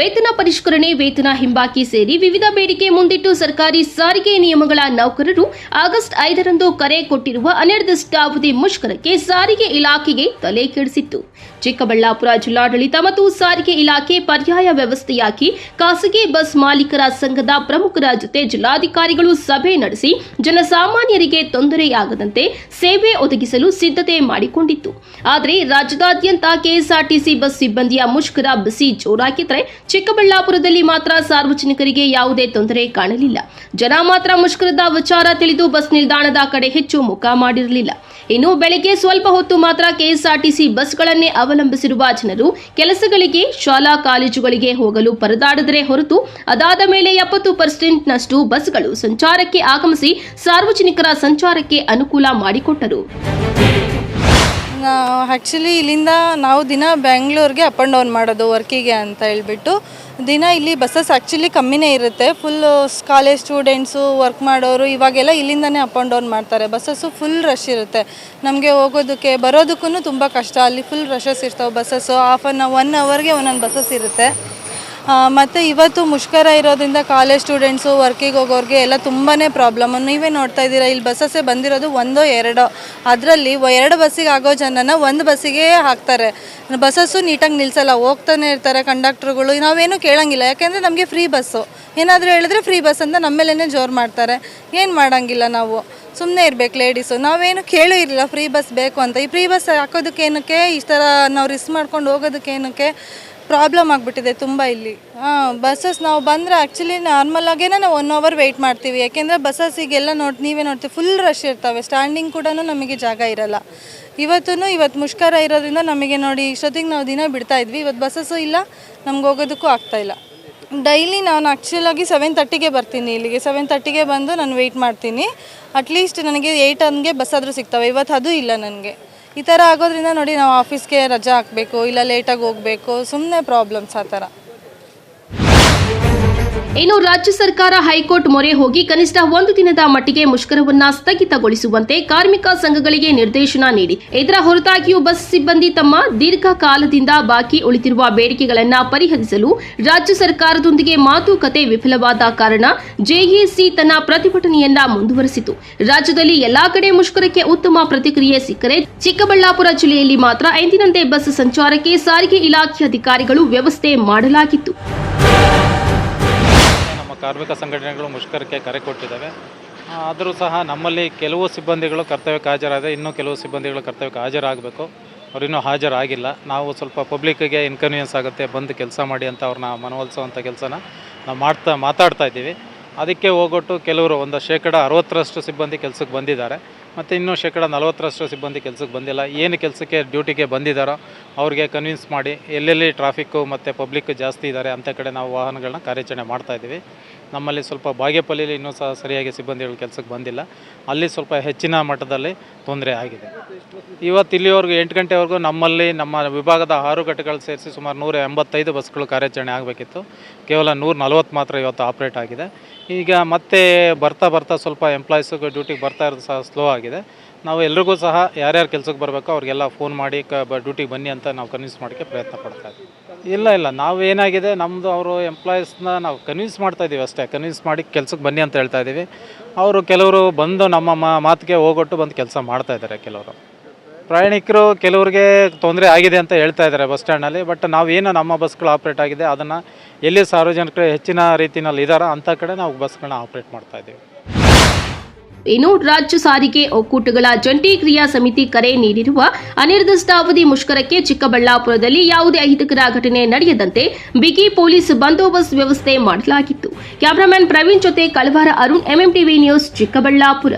ವೇತನ ಪರಿಷ್ಕರಣೆ, ವೇತನ ಹಿಂಬಾಕಿ ಸೇರಿ ವಿವಿಧ ಬೇಡಿಕೆ ಮುಂದಿಟ್ಟು ಸರ್ಕಾರಿ ಸಾರಿಗೆ ನಿಯಮಗಳ ನೌಕರರು ಆಗಸ್ಟ್ ಐದರಂದು ಕರೆ ಕೊಟ್ಟಿರುವ ಅನಿರ್ದಿಷ್ಟಾವಧಿ ಮುಷ್ಕರಕ್ಕೆ ಸಾರಿಗೆ ಇಲಾಖೆಗೆ ತಲೆ ಕೆಡಿಸಿತ್ತು. ಚಿಕ್ಕಬಳ್ಳಾಪುರ ಜಿಲ್ಲಾಡಳಿತ ಮತ್ತು ಸಾರಿಗೆ ಇಲಾಖೆ ಪರ್ಯಾಯ ವ್ಯವಸ್ಥೆಯಾಗಿ ಖಾಸಗಿ ಬಸ್ ಮಾಲೀಕರ ಸಂಘದ ಪ್ರಮುಖರ ಜೊತೆ ಜಿಲ್ಲಾಧಿಕಾರಿಗಳು ಸಭೆ ನಡೆಸಿ ಜನಸಾಮಾನ್ಯರಿಗೆ ತೊಂದರೆಯಾಗದಂತೆ ಸೇವೆ ಒದಗಿಸಲು ಸಿದ್ಧತೆ ಮಾಡಿಕೊಂಡಿತ್ತು. ಆದರೆ ರಾಜ್ಯದಾದ್ಯಂತ ಕೆಎಸ್ಆರ್ಟಿಸಿ ಬಸ್ ಸಿಬ್ಬಂದಿಯ ಮುಷ್ಕರ ಬಿಸಿ ಜೋರಾಗಿದ್ದರೆ ಚಿಕ್ಕಬಳ್ಳಾಪುರದಲ್ಲಿ ಮಾತ್ರ ಸಾರ್ವಜನಿಕರಿಗೆ ಯಾವುದೇ ತೊಂದರೆ ಕಾಣಲಿಲ್ಲ. ಜನ ಮಾತ್ರ ಮುಷ್ಕರದ ವಿಚಾರ ತಿಳಿದು ಬಸ್ ನಿಲ್ದಾಣದ ಕಡೆ ಹೆಚ್ಚು ಮುಖ ಮಾಡಿರಲಿಲ್ಲ. ಇನ್ನು ಬೆಳಗ್ಗೆ ಸ್ವಲ್ಪ ಹೊತ್ತು ಮಾತ್ರ ಕೆಎಸ್ಆರ್ಟಿಸಿ ಬಸ್ಗಳನ್ನೇ ಅವಲಂಬಿಸಿರುವ ಜನರು ಕೆಲಸಗಳಿಗೆ, ಶಾಲಾ ಕಾಲೇಜುಗಳಿಗೆ ಹೋಗಲು ಪರದಾಡಿದರೆ ಹೊರತು ಅದಾದ ಮೇಲೆ ಎಪ್ಪತ್ತು ಪರ್ಸೆಂಟ್ನಷ್ಟು ಬಸ್ಗಳು ಸಂಚಾರಕ್ಕೆ ಆಗಮಿಸಿ ಸಾರ್ವಜನಿಕರ ಸಂಚಾರಕ್ಕೆ ಅನುಕೂಲ ಮಾಡಿಕೊಟ್ಟರು. ಆ್ಯಕ್ಚುಲಿ ಇಲ್ಲಿಂದ ನಾವು ದಿನ ಬ್ಯಾಂಗ್ಳೂರ್ಗೆ ಅಪ್ ಆ್ಯಂಡ್ ಡೌನ್ ಮಾಡೋದು ವರ್ಕಿಗೆ ಅಂತ ಹೇಳ್ಬಿಟ್ಟು ದಿನ ಇಲ್ಲಿ ಬಸ್ಸಸ್ ಆ್ಯಕ್ಚುಲಿ ಕಮ್ಮಿನೇ ಇರುತ್ತೆ. ಫುಲ್ ಕಾಲೇಜ್ ಸ್ಟೂಡೆಂಟ್ಸು ವರ್ಕ್ ಮಾಡೋರು ಇವಾಗೆಲ್ಲ ಇಲ್ಲಿಂದನೇ ಅಪ್ ಆ್ಯಂಡ್ ಡೌನ್ ಮಾಡ್ತಾರೆ. ಬಸ್ಸಸ್ಸು ಫುಲ್ ರಶ್ ಇರುತ್ತೆ. ನಮಗೆ ಹೋಗೋದಕ್ಕೆ ಬರೋದಕ್ಕೂ ತುಂಬ ಕಷ್ಟ. ಅಲ್ಲಿ ಫುಲ್ ರಶಸ್ ಇರ್ತಾವೆ ಬಸ್ಸಸ್ಸು ಹಾಫ್ ಆನ್ ಒನ್ ಅವರ್ಗೆ ಒಂದೊಂದು ಬಸ್ಸಸ್ ಇರುತ್ತೆ. ಮತ್ತು ಇವತ್ತು ಮುಷ್ಕರ ಇರೋದ್ರಿಂದ ಕಾಲೇಜ್ ಸ್ಟೂಡೆಂಟ್ಸು ವರ್ಕಿಗೆ ಹೋಗೋರಿಗೆ ಎಲ್ಲ ತುಂಬಾ ಪ್ರಾಬ್ಲಮ್ ನೀವೇ ನೋಡ್ತಾ ಇದ್ದೀರಾ, ಇಲ್ಲಿ ಬಸ್ಸಸ್ಸೇ ಬಂದಿರೋದು ಒಂದೋ ಎರಡೋ. ಅದರಲ್ಲಿ ಎರಡು ಬಸ್ಸಿಗೆ ಆಗೋ ಜನನ ಒಂದು ಬಸ್ಸಿಗೆ ಹಾಕ್ತಾರೆ. ಬಸ್ಸಸ್ಸು ನೀಟಾಗಿ ನಿಲ್ಸಲ್ಲ, ಹೋಗ್ತಾನೆ ಇರ್ತಾರೆ ಕಂಡಕ್ಟ್ರುಗಳು ನಾವೇನು ಕೇಳೋಂಗಿಲ್ಲ, ಯಾಕೆಂದರೆ ನಮಗೆ ಫ್ರೀ ಬಸ್ಸು ಏನಾದರೂ ಹೇಳಿದ್ರೆ ಫ್ರೀ ಬಸ್ ಅಂತ ನಮ್ಮ ಮೇಲೇ ಜೋರು ಮಾಡ್ತಾರೆ. ಏನು ಮಾಡೋಂಗಿಲ್ಲ ನಾವು? ಸುಮ್ಮನೆ ಇರಬೇಕು ಲೇಡೀಸು ನಾವೇನು ಕೇಳೂ ಇರಲಿಲ್ಲ ಫ್ರೀ ಬಸ್ ಬೇಕು ಅಂತ. ಈ ಫ್ರೀ ಬಸ್ ಹಾಕೋದಕ್ಕೇನಕ್ಕೆ ಈ ಥರ ನಾವು ರಿಸ್ಕ್ ಮಾಡ್ಕೊಂಡು ಹೋಗೋದಕ್ಕೆ ಏನಕ್ಕೆ? ಪ್ರಾಬ್ಲಮ್ ಆಗಿಬಿಟ್ಟಿದೆ ತುಂಬ ಇಲ್ಲಿ. ಹಾಂ ಬಸ್ಸಸ್ ನಾವು ಬಂದರೆ ಆ್ಯಕ್ಚುಲಿ ನಾರ್ಮಲಾಗೇ ನಾವು ಒನ್ ಅವರ್ ವೆಯ್ಟ್ ಮಾಡ್ತೀವಿ. ಯಾಕೆಂದರೆ ಬಸ್ಸಸ್ಸಿಗೆಲ್ಲ ನೋಡಿ, ನೀವೇ ನೋಡ್ತೀವಿ ಫುಲ್ ರಶ್ ಇರ್ತವೆ. ಸ್ಟ್ಯಾಂಡಿಂಗ್ ಕೂಡ ನಮಗೆ ಜಾಗ ಇರಲ್ಲ. ಇವತ್ತೂ ಇವತ್ತು ಮುಷ್ಕರ ಇರೋದ್ರಿಂದ ನಮಗೆ ನೋಡಿ ಇಷ್ಟೊತ್ತಿಗೆ ನಾವು ದಿನ ಬಿಡ್ತಾ ಇದ್ವಿ. ಇವತ್ತು ಬಸ್ಸಸ್ಸು ಇಲ್ಲ, ನಮ್ಗೆ ಹೋಗೋದಕ್ಕೂ ಆಗ್ತಾಯಿಲ್ಲ ಡೈಲಿ ನಾನು ಆ್ಯಕ್ಚುಲಾಗಿ ಸೆವೆನ್ ತರ್ಟಿಗೆ ಬರ್ತೀನಿ ಇಲ್ಲಿಗೆ. ಸೆವೆನ್ ತರ್ಟಿಗೆ ಬಂದು ನಾನು ವೆಯ್ಟ್ ಮಾಡ್ತೀನಿ. ಅಟ್ಲೀಸ್ಟ್ ನನಗೆ ಏಯ್ಟ್ ಹಂಗೆ ಬಸ್ ಆದರೂ ಸಿಗ್ತವೆ. ಇವತ್ತು ಅದು ಇಲ್ಲ ನನಗೆ. ಈ ಥರ ಆಗೋದ್ರಿಂದ ನೋಡಿ ನಾವು ಆಫೀಸ್ಗೆ ರಜಾ ಹಾಕಬೇಕು, ಇಲ್ಲ ಲೇಟಾಗಿ ಹೋಗಬೇಕು ಸುಮ್ಮನೆ ಪ್ರಾಬ್ಲಮ್ಸ್ ಆ ಥರ ಇನ್ನು ರಾಜ್ಯ ಸರ್ಕಾರ ಹೈಕೋರ್ಟ್ ಮೊರೆ ಹೋಗಿ ಕನಿಷ್ಠ ಒಂದು ದಿನದ ಮಟ್ಟಿಗೆ ಮುಷ್ಕರವನ್ನ ಸ್ಥಗಿತಗೊಳಿಸುವಂತೆ ಕಾರ್ಮಿಕ ಸಂಘಗಳಿಗೆ ನಿರ್ದೇಶನ ನೀಡಿ. ಇದರ ಹೊರತಾಗಿಯೂ ಬಸ್ ಸಿಬ್ಬಂದಿ ತಮ್ಮ ದೀರ್ಘಕಾಲದಿಂದ ಬಾಕಿ ಉಳಿದಿರುವ ಬೇಡಿಕೆಗಳನ್ನು ಪರಿಹರಿಸಲು ರಾಜ್ಯ ಸರ್ಕಾರದೊಂದಿಗೆ ಮಾತುಕತೆ ವಿಫಲವಾದ ಕಾರಣ ಜೆಎಸಿ ತನ್ನ ಪ್ರತಿಭಟನೆಯನ್ನ ಮುಂದುವರೆಸಿತು. ರಾಜ್ಯದಲ್ಲಿ ಎಲ್ಲಾ ಕಡೆ ಮುಷ್ಕರಕ್ಕೆ ಉತ್ತಮ ಪ್ರತಿಕ್ರಿಯೆ ಸಿಕ್ಕರೆ ಚಿಕ್ಕಬಳ್ಳಾಪುರ ಜಿಲ್ಲೆಯಲ್ಲಿ ಮಾತ್ರ ಎಂದಿನಂತೆ ಬಸ್ ಸಂಚಾರಕ್ಕೆ ಸಾರಿಗೆ ಇಲಾಖೆ ಅಧಿಕಾರಿಗಳು ವ್ಯವಸ್ಥೆ ಮಾಡಲಾಗಿತ್ತು. ಕಾರ್ಮಿಕ ಸಂಘಟನೆಗಳು ಮುಷ್ಕರಕ್ಕೆ ಕರೆ ಕೊಟ್ಟಿದ್ದಾವೆ. ಆದರೂ ಸಹ ನಮ್ಮಲ್ಲಿ ಕೆಲವು ಸಿಬ್ಬಂದಿಗಳು ಕರ್ತವ್ಯಕ್ಕೆ ಹಾಜರಾದರೆ ಇನ್ನೂ ಕೆಲವು ಸಿಬ್ಬಂದಿಗಳು ಕರ್ತವ್ಯಕ್ಕೆ ಹಾಜರಾಗಬೇಕು. ಅವ್ರು ಇನ್ನೂ ಹಾಜರಾಗಿಲ್ಲ. ನಾವು ಸ್ವಲ್ಪ ಪಬ್ಲಿಕ್ಕಿಗೆ ಇನ್ಕನ್ವೀನಿಯನ್ಸ್ ಆಗುತ್ತೆ, ಬಂದು ಕೆಲಸ ಮಾಡಿ ಅಂತ ಅವ್ರನ್ನ ಮನವೊಲಿಸುವಂಥ ಕೆಲಸನ ನಾವು ಮಾಡ್ತಾ, ಮಾತಾಡ್ತಾ ಇದ್ದೀವಿ. ಅದಕ್ಕೆ ಹೋಗೊಟ್ಟು ಕೆಲವರು ಒಂದು ಶೇಕಡ ಅರವತ್ತರಷ್ಟು ಸಿಬ್ಬಂದಿ ಕೆಲಸಕ್ಕೆ ಬಂದಿದ್ದಾರೆ. ಮತ್ತು ಇನ್ನೂ ಶೇಕಡ ನಲವತ್ತರಷ್ಟು ಸಿಬ್ಬಂದಿ ಕೆಲಸಕ್ಕೆ ಬಂದಿಲ್ಲ. ಏನು ಕೆಲಸಕ್ಕೆ, ಡ್ಯೂಟಿಗೆ ಬಂದಿದ್ದಾರೋ ಅವ್ರಿಗೆ ಕನ್ವಿನ್ಸ್ ಮಾಡಿ ಎಲ್ಲೆಲ್ಲಿ ಟ್ರಾಫಿಕ್ಕು ಮತ್ತು ಪಬ್ಲಿಕ್ ಜಾಸ್ತಿ ಇದ್ದಾರೆ ಅಂಥ ಕಡೆ ನಾವು ವಾಹನಗಳನ್ನ ಕಾರ್ಯಾಚರಣೆ ಮಾಡ್ತಾ ಇದ್ದೀವಿ. ನಮ್ಮಲ್ಲಿ ಸ್ವಲ್ಪ ಬಾಗೇಪಲ್ಲಿಯಲ್ಲಿ ಇನ್ನೂ ಸಹ ಸರಿಯಾಗಿ ಸಿಬ್ಬಂದಿಗಳು ಕೆಲಸಕ್ಕೆ ಬಂದಿಲ್ಲ. ಅಲ್ಲಿ ಸ್ವಲ್ಪ ಹೆಚ್ಚಿನ ಮಟ್ಟದಲ್ಲಿ ತೊಂದರೆ ಆಗಿದೆ. ಇವತ್ತು ಇಲ್ಲಿವರೆಗೂ ಎಂಟು ಗಂಟೆವರೆಗೂ ನಮ್ಮಲ್ಲಿ ನಮ್ಮ ವಿಭಾಗದ ಆರು ಘಟಕಗಳು ಸೇರಿಸಿ ಸುಮಾರು ನೂರ ಎಂಬತ್ತೈದು ಬಸ್ಗಳು ಕಾರ್ಯಾಚರಣೆ ಆಗಬೇಕಿತ್ತು. ಕೇವಲ ನೂರ ನಲ್ವತ್ತು ಮಾತ್ರ ಇವತ್ತು ಆಪ್ರೇಟ್ ಆಗಿದೆ. ಈಗ ಮತ್ತೆ ಬರ್ತಾ ಬರ್ತಾ ಸ್ವಲ್ಪ ಎಂಪ್ಲಾಯೀಸ್ಗೆ ಡ್ಯೂಟಿಗೆ ಬರ್ತಾ ಇರೋದು ಸಹ ಸ್ಲೋ ಆಗಿದೆ. ನಾವು ಎಲ್ರಿಗೂ ಸಹ ಯಾರ್ಯಾರು ಕೆಲಸಕ್ಕೆ ಬರಬೇಕೋ ಅವ್ರಿಗೆಲ್ಲ ಫೋನ್ ಮಾಡಿ ಕ ಬ ಡ್ಯೂಟಿಗೆ ಬನ್ನಿ ಅಂತ ನಾವು ಕನ್ವಿನ್ಸ್ ಮಾಡೋಕ್ಕೆ ಪ್ರಯತ್ನ ಪಡ್ತಾ ಇದ್ದೀವಿ. ಇಲ್ಲ ಇಲ್ಲ ನಾವು ಏನಾಗಿದೆ ನಮ್ಮದು ಅವರು ಎಂಪ್ಲಾಯೀಸ್ನ ನಾವು ಕನ್ವಿನ್ಸ್ ಮಾಡ್ತಾ ಇದ್ದೀವಿ ಅಷ್ಟೇ. ಕನ್ವಿನ್ಸ್ ಮಾಡಿ ಕೆಲಸಕ್ಕೆ ಬನ್ನಿ ಅಂತ ಹೇಳ್ತಾ ಇದ್ದೀವಿ. ಅವರು ಕೆಲವರು ಬಂದು ನಮ್ಮ ಮಾತಿಗೆ ಹೋಗೊಟ್ಟು ಬಂದು ಕೆಲಸ ಮಾಡ್ತಾ ಇದ್ದಾರೆ ಕೆಲವರು. ಪ್ರಯಾಣಿಕರು ಕೆಲವರಿಗೆ ತೊಂದರೆ ಆಗಿದೆ ಅಂತ ಹೇಳ್ತಾ ಇದ್ದಾರೆ ಬಸ್ ಸ್ಟ್ಯಾಂಡಲ್ಲಿ ಬಟ್ ನಾವೇನು ನಮ್ಮ ಬಸ್ಗಳು ಆಪ್ರೇಟ್ ಆಗಿದೆ, ಅದನ್ನು ಎಲ್ಲಿ ಸಾರ್ವಜನಿಕರು ಹೆಚ್ಚಿನ ರೀತಿಯಲ್ಲಿ ಇದ್ದಾರೋ ಅಂಥ ಕಡೆ ನಾವು ಬಸ್ಗಳನ್ನ ಆಪ್ರೇಟ್ ಮಾಡ್ತಾ ಇದ್ದೀವಿ. ಇನ್ನು ರಾಜ್ಯ ಸಾರಿಗೆ ಒಕ್ಕೂಟಗಳ ಜಂಟಿ ಕ್ರಿಯಾ ಸಮಿತಿ ಕರೆ ನೀಡಿರುವ ಅನಿರ್ದಿಷ್ಟಾವಧಿ ಮುಷ್ಕರಕ್ಕೆ ಚಿಕ್ಕಬಳ್ಳಾಪುರದಲ್ಲಿ ಯಾವುದೇ ಅಹಿತಕರ ಘಟನೆ ನಡೆಯದಂತೆ ಬಿಗಿ ಪೊಲೀಸ್ ಬಂದೋಬಸ್ತ್ ವ್ಯವಸ್ಥೆ ಮಾಡಲಾಗಿತ್ತು. ಕ್ಯಾಮರಾಮನ್ ಪ್ರವೀಣ್ ಜೊತೆ Kalavara Arun M M T V news Chikkaballapur.